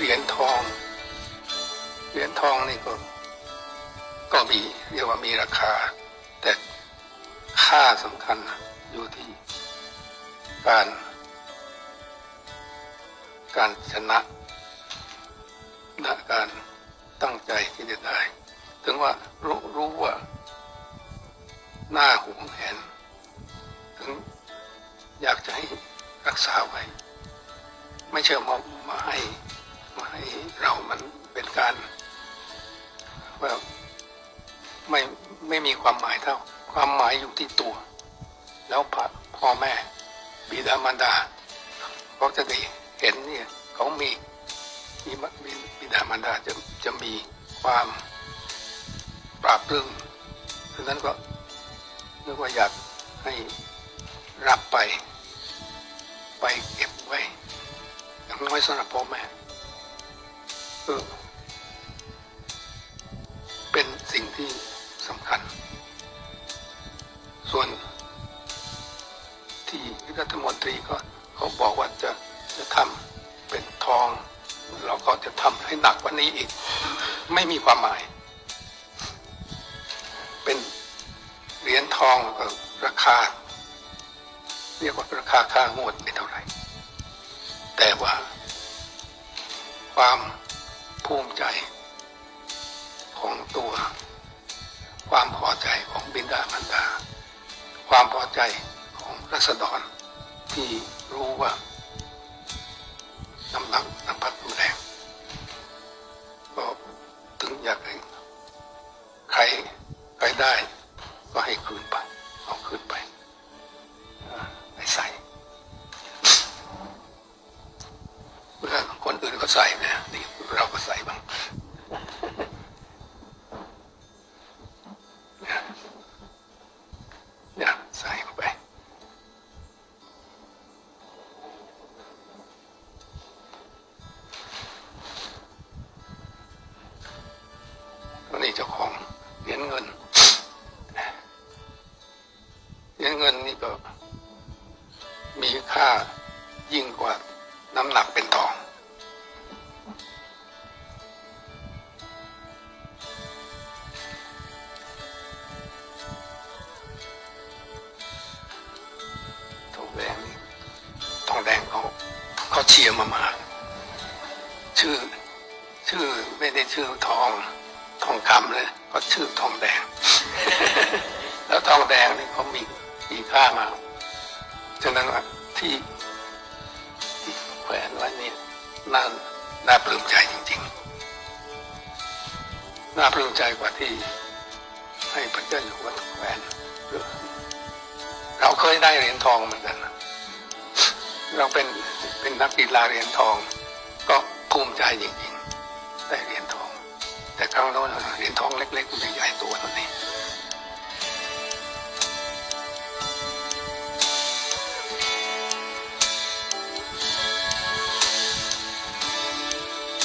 เหรียญทอง เหรียญทองนี่ก็ ก็มีเรียกว่ามีราคา แต่ค่าสำคัญอยู่ที่การ การชนะและการตั้งใจที่จะได้ ถึงว่ารู้รู้ว่าหน้าหวงแหนถึงอยากจะให้รักษาไว้ ไม่เชื่อมามาให้ เรามันเป็นการว่าไม่ไม่มีความหมายเท่า ความหมายอยู่ที่ตัว แล้วพ่อพ่อแม่ บิดามารดาเขาจะได้เห็นเนี่ยเขามีมีบิดามารดาจะจะมีความปราบปรื้มดังนั้นก็นึกว่าอยากให้รับไป ไปเก็บไว้อย่างน้อยสำหรับพ่อแม่ เออเป็นสิ่งที่สำคัญ ส่วนที่รัฐมนตรีก็เขาบอกว่าจะจะทำเป็นทอง เราก็จะทำให้หนักกว่านี้อีก ไม่มีความหมาย เป็นเหรียญทองก็ราคา เรียกว่าราคาค่างวดไม่เท่าไหร่แต่ว่าความ ภูมิใจของตัว ความพอใจของบิดามารดา ความพอใจของรัษฎรที่รู้ว่าน้ำหนักน้ำพักน้ำแรงก็ถึงอยากให้ใครใครได้ก็ให้คืนไปเอาคืนไปอ่าไปใส่เมื่อคนอื่นก็ใส่นะนี่เราก็ ใส่บ้างเนี่ยเนี่ยใส่เข้าไปก็นี่เจ้าของเหรียญเงิน เหรียญเงินนี่ก็มีค่ายิ่งกว่าน้ำหนักเป็นทอง เขาเชียร์มามาชื่อชื่อไม่ได้ชื่อทองทองคำเลยก็ชื่อทองแดง แล้วทองแดงนี่เขามีมีค่ามากฉะนั้นว่าที่ที่แขวนไว้นี่น่าน่าปลื้มใจจริงๆ น่าปลื้มใจกว่าที่ ให้พระเจ้าอยู่หัวแขวนเราเคยได้เหรียญทองเหมือนกันนะ เราเป็นเป็นนักกีฬาเหรียญทอง ก็ภูมิใจจริงๆได้เหรียญทอง แต่ครั้งโน้นเหรียญทองเล็กๆมันใหญ่ตัวเท่านี้